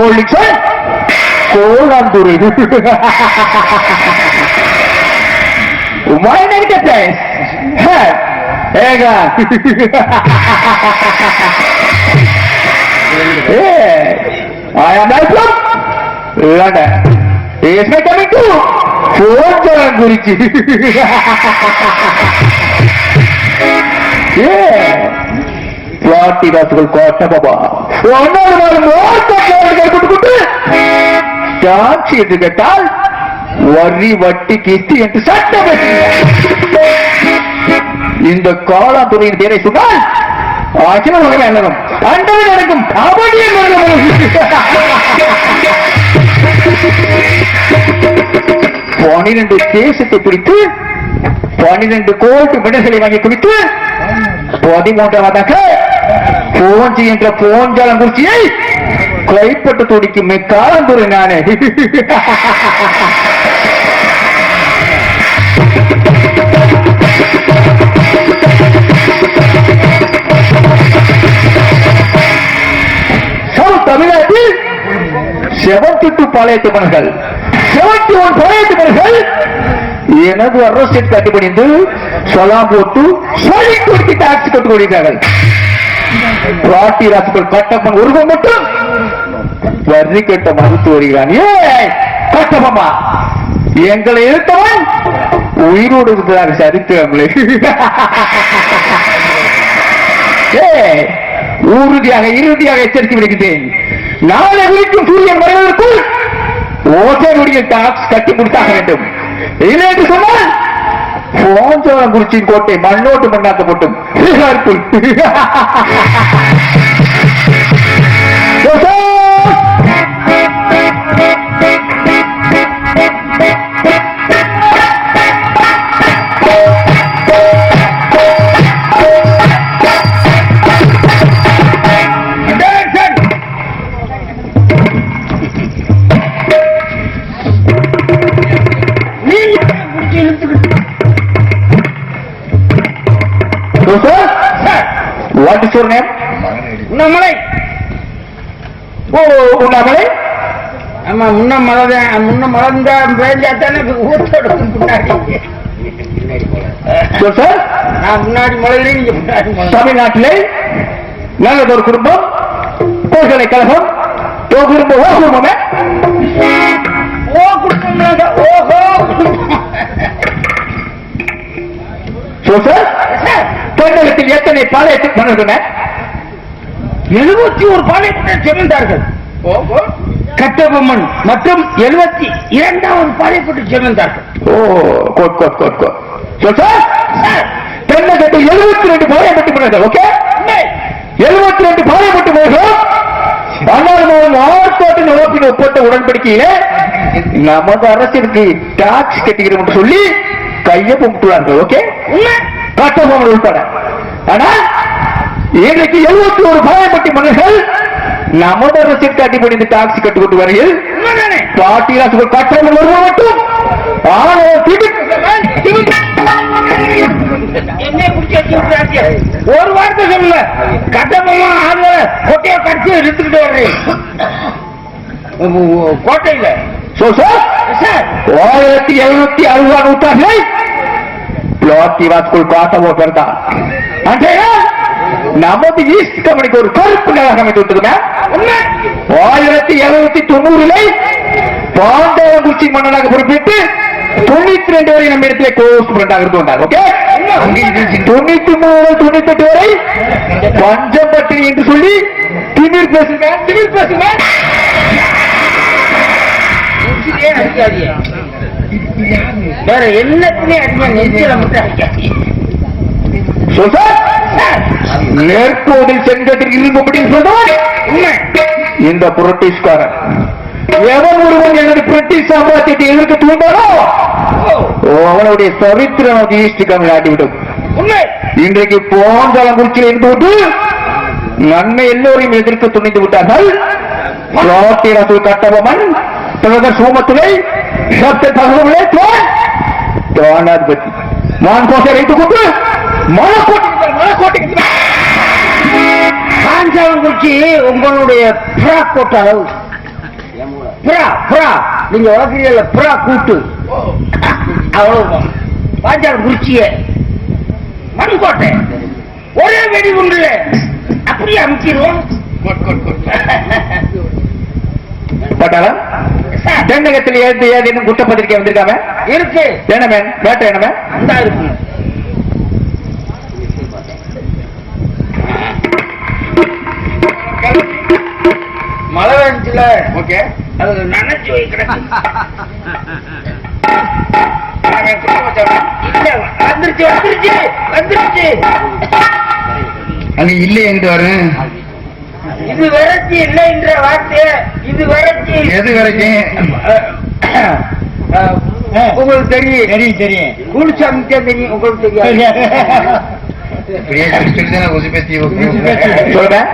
খবর লিখছেন কোন আন্দোলন উমায়নের কাছে হ্যাঁ I am from London. Yes, I coming to Fort Jalan Guriji. yeah. Party రాసుకులు కోట బాబా ஒன்னாவது நாள் மோசம் கொடுத்துட்டு டாக்ஸி என்று கேட்டால் வரி வட்டி கிஸ்தி என்று சட்டம் இந்த காலாத்துறையின் பேரை சொன்னால் ஆச்சரியம் வகை அண்ணனும் அண்டவை நடக்கும் கபடி பனிரெண்டு தேசத்தை பிடித்து பனிரெண்டு கோட்டு மெடல்களை வாங்கி குடித்து பதிமூன்றாவதாக போஞ்சி என்ற போஞ்சாலம் குறிச்சியை கைப்பட்டு துடிக்கும் மெக்காலந்துரை நானே சவுத் தமிழ்நாட்டில் செவன்டி டூ பாளையத்து மனர்கள் செவன்டி ஒன் பாளையத்து மனர்கள் எனது அரசியல் கட்டுப்படிந்து சொலாம் போட்டு சொல்லி கொடுத்து டாக்ஸ் கட்டு கொடுக்கிறார்கள் ராசிக்குள் கட்டப்பன் உருவம் மட்டும். வரி கட்ட மறுத்து வருகிறான். ஏ கட்டப்பமா எங்களை எடுத்தவன் உயிரோடு இருக்கிறார் சரித்திரங்களே. ஏய், உறுதியாக இறுதியாக எச்சரித்து விடுகிறேன். நாளை குறிக்கும் சூரியன் வருவதற்குள் ஓசையுடைய டாக்ஸ் கட்டி கொடுத்தாக வேண்டும். இல்லை என்று சொன்னால் போஞ்சோளம் குறிச்சியின் கோட்டை மண்ணோட்டு மண்ணாக்கப்பட்டும் What is your name? Unnamalai. ஓ உண்ணாமலை? ஆமா முன்ன மழை முன்ன மழந்தா பேஞ்சா தானே ஊத்தோட முன்னாடி. Sir, நான் முன்னாடி மழையில நீங்க முன்னாடி மழை தமிழ்நாட்டிலே நல்லதொரு குடும்பம். பல்கலைக்கழகம் குடும்பம் எத்தனை பாளையத்து மன்னர்கள எழுபத்தி ஒரு பாளையத்தை செமந்தார்கள் கட்டபொம்மன் மற்றும் எழுபத்தி இரண்டாவது பாளையப்பட்டு செமந்தார்கள் ஓ கோட் கோட் கோட் கோட். தமிழகத்தில் எழுபத்தி ரெண்டு பாளையப்பட்டு மன்னர்கள் ஓகே? எழுபத்தி ரெண்டு பாளையப்பட்டு மன்னர்கள் ஆனால் ஆர்த்தோட்டு நோக்கின் ஒப்பந்த உடன்படிக்கையிலே நமது அரசிற்கு டாக்ஸ் கட்டுகிறோம் சொல்லி கையை கும்பிட்டுள்ளார்கள் ஓகே? கட்டபொம்மன் ஆனால் இன்றைக்கு எழுபத்தி ஒரு பாளையப்பட்டி மன்னர்கள் நமது அரசிற்கு அடிப்படைந்து டாக்ஸ் கட்டுக்கொண்டு வரையில் பாட்டியாசுகள் கட்டணம் வருவது மட்டும்? ஒரு வார்த்தை சொல்லுங்க கட்டபொம்மா ஆளுநர கொட்டையை கடிச்சு இழுத்துக்கிட்டு வர்றேன். கோட்டையில. ஆயிரத்தி எழுநூத்தி அறுபதாம் நூற்றாண்டில் பிளாட்டி வாஸ்குள் காட்டவோ அன்றைய நமது ஈஸ்ட் கம்பெனிக்கு ஒரு கருப்பு நிலம் அமைத்து விட்டதுங்க ஆயிரத்தி எழுநூத்தி தொண்ணூறிலே பாண்டவங்குச்சி மன்னனாக பொறுப்பேற்று தொண்ணூத்தி ரெண்டு வரை நம்ம இடத்துல கோஸ்ட் பிரண்டாக இருந்து வந்தார். ஓகே தொண்ணூத்தி மூணு தொண்ணூத்தி எட்டு வரை பஞ்சம்பட்டி என்று சொல்லி திமிர் பேசுங்க திமிர் பேசுங்க. வேற எல்லாத்துலயும் அடிங்க நெஞ்சில மட்டும் அடிக்காதீங்க. நேர்கோடில் சென்றதில் இருந்தபடி சொல்றார் இந்த புரட்டிஷ்காரன் எவன் ஒருவன் எனது பிரிட்டிஷ் சாம்ராஜ்யத்தை எதிர்க்க தூண்டானோ அவனுடைய சரித்திரம் அது ஈஸ்ட் தமிழ்நாட்டிவிடும் உண்மை இன்றைக்கு போந்தாளங்குறிச்சியில் இருந்துவிட்டு நன்மை எல்லோரையும் எதிர்க்க துணிந்து விட்டார்கள். பிளாட்டிரசுல் கட்டபொம்மன் பிரதர் சோமத்துறை சப்த தகவலே தோன் தோனாதிபதி. மான் கோசை வைத்துக் கொண்டு காஞ்சாவங்குறிச்சி உங்களுடைய புறா கோட்டை. அளவு புறா புறா. நீங்க வளர்க்குறீங்கல்ல புறா கூட்டு. அவ்வளவு பாஞ்சாவங்குறிச்சிய மண்கோட்டை. ஒரே வெடி உண்டு அப்படியே அமைச்சிருவோம் பட்டாளம் தென்னகத்தில் ஏது ஏதேனும் குற்றப்பத்திரிக்கை வந்திருக்காம? இருக்கு. என்னமே வேட்டை என்னமே அந்த இருக்கு. மழை வந்துச்சுல ஓகே. அது நினைச்சு வை கிடக்கு இல்ல வந்துருச்சு வந்துருச்சு வந்துருச்சு. அங்க இல்லை என்று வரும் இது வறட்சி இல்லை என்ற வார்த்தை இது வறட்சி. எது வரைக்கும் உங்களுக்கு தெரியும். தெரியும் தெரியும். குளிச்சாமிக்கே தெரியும் உங்களுக்கு தெரியாது. சொல்றேன்.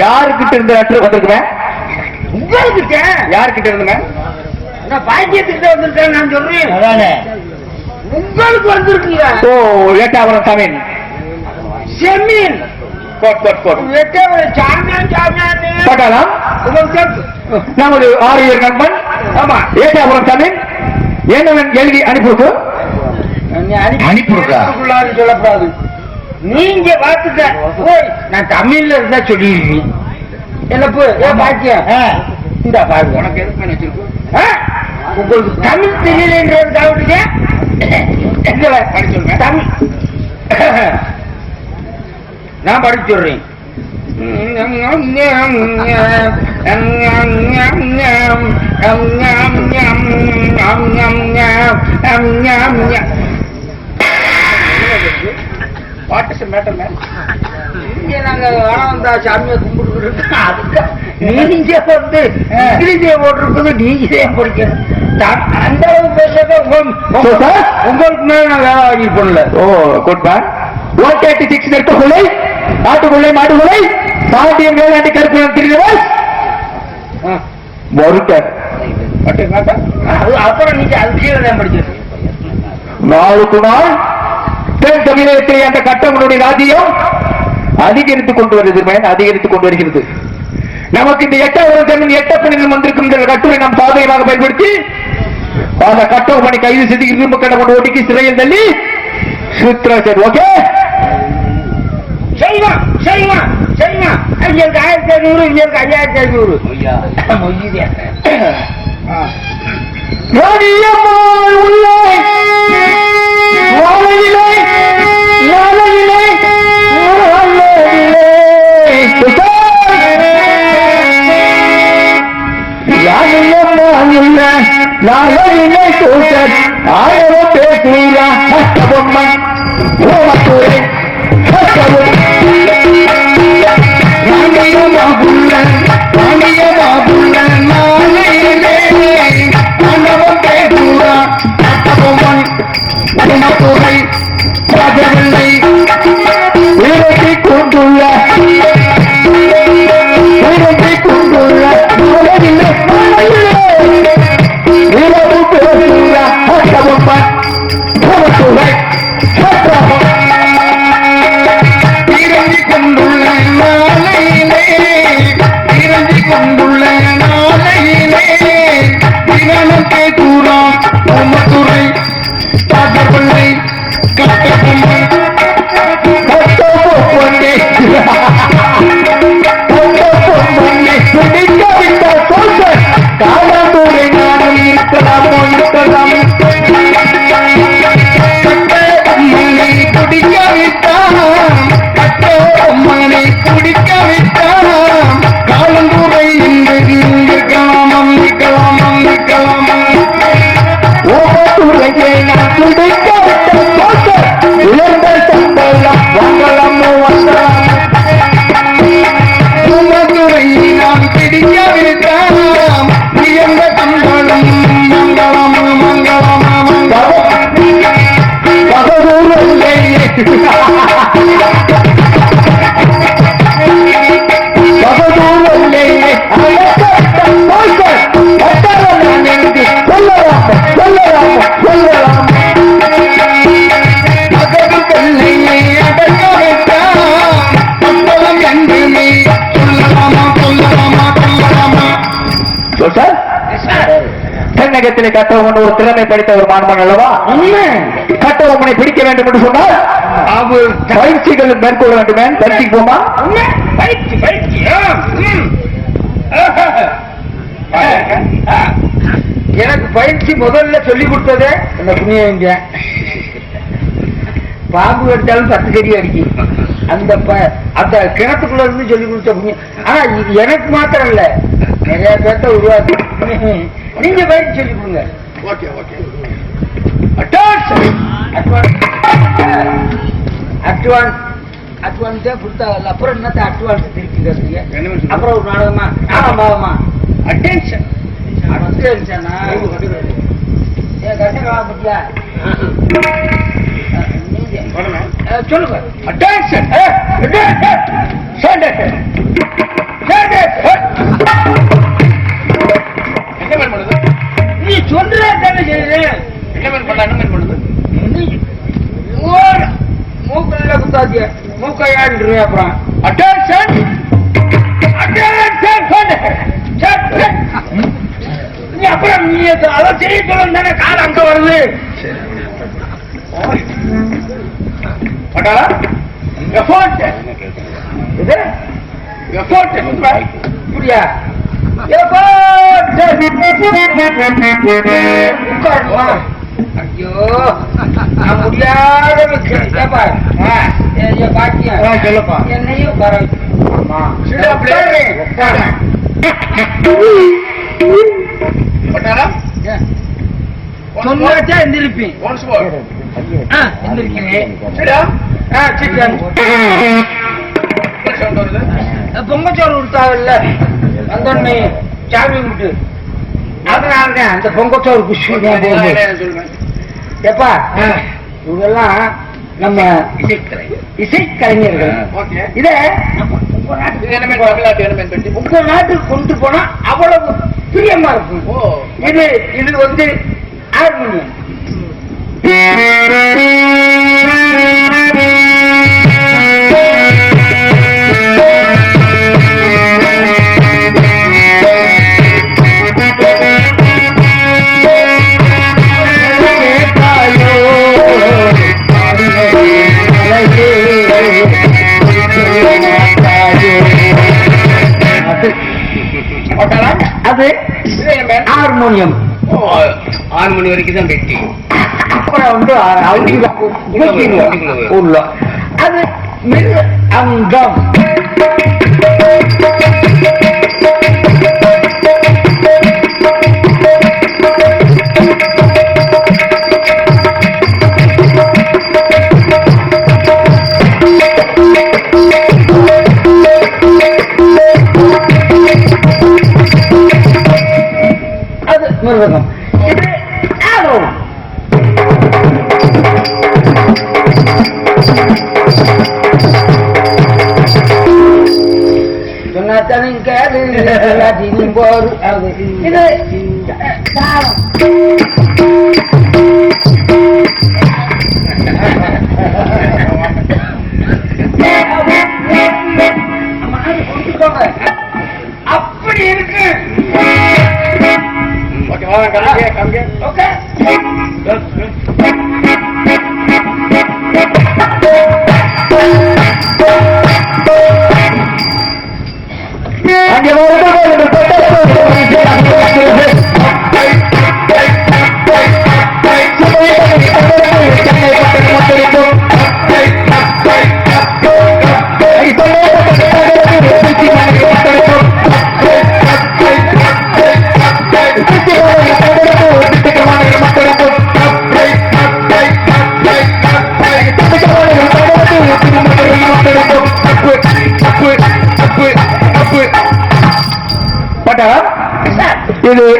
யாருக்கிட்ட இருந்து லெட்டர் வந்திருக்குமே? உங்களுக்கு யாருக்கிட்ட இருந்துமே நான் பாக்கியத்துக்கிட்ட வந்திருக்கேன் நான் சொல்றேன். உங்களுக்கு வந்திருக்கீங்க. ஓ ஏட்டாவரம் சாமி செம்மீன் கோட் கோட் கோட் வெட்டவரை சாமியான் சாமியான் பட்டாளம் நமது ஆரியர் நண்பன். ஆமா. ஏட்டாபுரம் சாமி என்னவன் எழுதி அனுப்பிருக்கு அனுப்பிவிடுறா? அனுப்பிவிடுறான்னு சொல்லக்கூடாது நீங்க ஓய் நான் தமிழ்ல இருந்தா சொல்லிடுவீங்க என்ன போ ஏ பாக்கியம் இந்த பாருங்க உனக்கு எதுக்கு வச்சிருக்கோம் ஆ? உங்களுக்கு தமிழ் தெரியலன்றது தாவிடுங்க படிச்சு சொல்லுங்க. தமிழ். நான் படிச்சு சொல்றேன் பாட்டு மேட்டர் இங்க நாங்க ஆனந்தா சாமியை கும்பிட்டு நீங்க வந்து இங்கிலீஷே போட்டிருக்குது நீங்க ஏன் படிக்கணும். அந்த அளவு பேசுறத? உங்களுக்கு மேல நான் வேலை வாங்கி பண்ணல. ஓ good man one thirty six நெட்டுக்குள்ளே நாட்டுக்குள்ளே மாட்டுக்குள்ளே சாண்டியம் வேளாண்டி கருப்பு தெரிந்தவர் மறுத்தர் அது அப்புறம் நீங்க அது கீழே தான் படிச்சிருக்கீங்க. நாளுக்கு நாள் தென் தமிழகத்தில் அந்த கட்டங்களுடைய ராஜ்யம் அதிகரித்துக் கொண்டு வருகிறது மேன் அதிகரித்துக் கொண்டு வருகிறது. நமக்கு இந்த எட்டாவது ஜமீன் எட்டப்பணிகள் வந்திருக்கும் இந்த கட்டுரை நாம் சாதகமாக பயன்படுத்தி அந்த கட்டவு பணி கைது செய்து இரும்பு கடை கொண்டு ஒடுக்கி சிறையில் தள்ளி சுத்ராசர் ஓகே? செய்வான் செய்வான் செய்வான் இங்க ஆயிரத்தி ஐநூறு இங்க இருக்கு ஐயாயிரத்தி ஐநூறு. உள்ளே. সম্মান தென்னகத்திலே கட்டவன் ஒரு திறமை படித்த ஒரு மாணவன் அல்லவா? கட்டவனை பிடிக்க வேண்டும் என்று சொன்னால் அவர் பயிற்சிகள் மேற்கொள்ள வேண்டுமே பயிற்சிக்கு போமா? பயிற்சி பயிற்சி. எனக்கு பயிற்சி முதல்ல சொல்லி கொடுத்ததே அந்த புண்ணியங்க பாம்பு எடுத்தாலும் பத்து கடி அடிக்கும் அந்த அந்த கிணத்துக்குள்ள இருந்து சொல்லி கொடுத்த புண்ணியம் ஆனா இது எனக்கு மாத்திரம் இல்ல. நிறைய பேர்த்த உருவாக்கு. நீங்க பயிற்சி சொல்லி கொடுங்க. Okay okay. அட்வான்ஸ். அட்வான்ஸே கொடுத்தாங்கல்ல அப்புறம் என்னத்த அட்வான்ஸ் திருப்பி சொல்றது? அப்புறம் ஒரு நாடகமா? ஆமா ஆமா அட்டென்ஷன் அட்டென்ஷனா ஏன் கஷ்டங்களா பத்தியா சொல்லுங்க. அட்டென்ஷன் சொல்ற தானே செய்யுறேன் என்ன பண்ண என்ன பண்ணுது மூக்கல்ல குத்தாத்திய மூக்கையாண்டு அப்புறம் அட்டென்ஷன் நீ அப்புறம் நீ அதை செய்ய சொல்லணும் தானே கால் அங்க வருது. பட்டாளா? எஃபோர்ட் இது? எஃபோர்ட் புரியா ஐயோ முடியாத பாக்கியம். ஆ, என்னையும் உட்கார சொன்னாச்சா சவுண்ட் வருது பொங்கச்சோறு கொடுத்தாங்கல்ல வந்தோடனே சாமி கும்பிட்டு. அதனால தான் அந்த பொங்கச்சோறு குஷி சொல்லுங்க எப்பா இவங்கெல்லாம் நம்ம இசைக்கலை இசைக்கலைஞர்கள். இத உங்க நாட்டுக்கு கொண்டு போனா அவ்வளவு பிரியமா இருக்கும். இது இது வந்து ஹார்மோனியம். மேல் ஹார்மோனியம் ஓ ஆறு மணி வரைக்கும் தான் பெட்டி அப்புறம் வந்து அவங்க உள்ள அது மிரு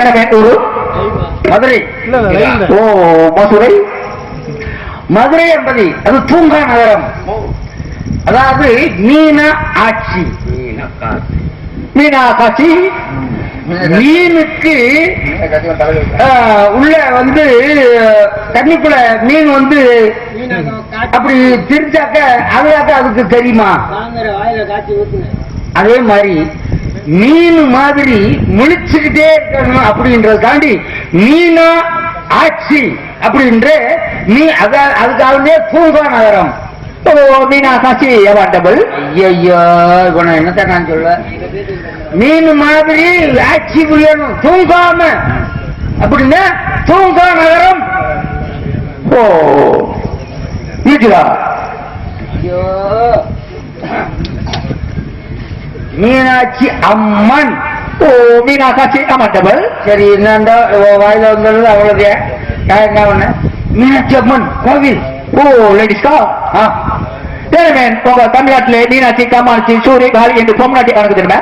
என்ன ஊரு மதுரை. ஓ மதுரை. மதுரை என்பது அது தூங்கா நகரம். அதாவது மீனா ஆட்சி. மீனா காட்சி மீனுக்கு உள்ள வந்து தண்ணிக்குள்ள மீன் வந்து அப்படி பிரிச்சாக்க அதுக்காக அதுக்கு தெரியுமா? அதே மாதிரி மீன் மாதிரி முழிச்சுக்கிட்டே இருக்கணும்? அப்படின்றதுக்காண்டி மீனா ஆட்சி அப்படின்ற நீ அதுக்காகவே பூங்கா நகரம். ஓ மீனாட்சி அவாண்டபிள் ஐயோ இப்ப என்னத்தை என்னத்த நான் சொல்ல? மீன் மாதிரி ஆட்சி புரியணும். தூங்காம அப்படின்னா தூங்கா நகரம். ஓ இருக்குதா ஐயோ. மீனாட்சி அம்மன். ஓ மீனாட்சி அவாண்டபிள் சரி என்னண்டா வாயில வந்தது அவ்வளவு என்ன பண்ண மீனாட்சி அம்மன் கோவில். ஓ லேடிஸ்கா ஆ. தேவன் உங்க தமிழ்நாட்டிலே மீனாட்சி காமாட்சி சூரிய காளி என்று பொம்நாட்டி கணக்கு தெரியுமா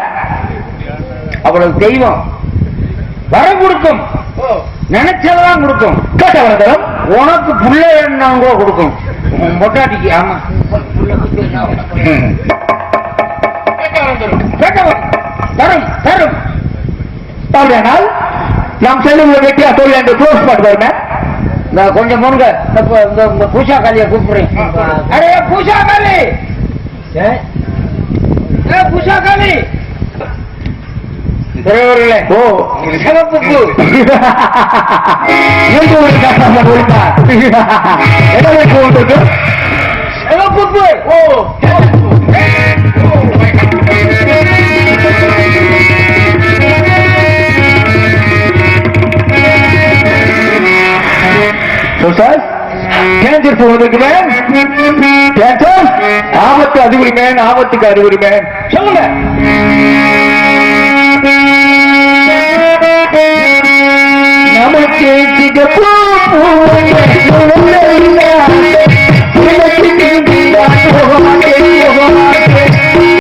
அவ்வளவு தெய்வம். வர கொடுக்கும். நினைச்சதெல்லாம் கொடுக்கும். கேட்ட வரதரம் உனக்கு புள்ள என்ன கூட கொடுக்கும். மொட்டாட்டிக்கு ஆமா. கேட்டவன் தரும் தரும். அப்படியானால் நாம் செல்லுள்ள வெட்டியா தொழில் என்று க்ளோஸ் பாட்டு வருமே. இந்த கொஞ்சம் முருங்க இந்த பூஷா காளிய கூப்பிடுறேன். அரே பூஷா ஏ? பூஷா காளி! பெரியவர்களே ஓ. சிவப்பு பூ. எங்க ஒரு காசாம ஒழுங்கா என்ன இருக்கு? தேஜஸ் வந்திருக்கிறேன் தேஜஸ் ஆபத்து அறிவுரிமேன் ஆபத்துக்கு அறிவுரிமேன் சொல்லுங்க நமக்கு சிகப்பு பூவை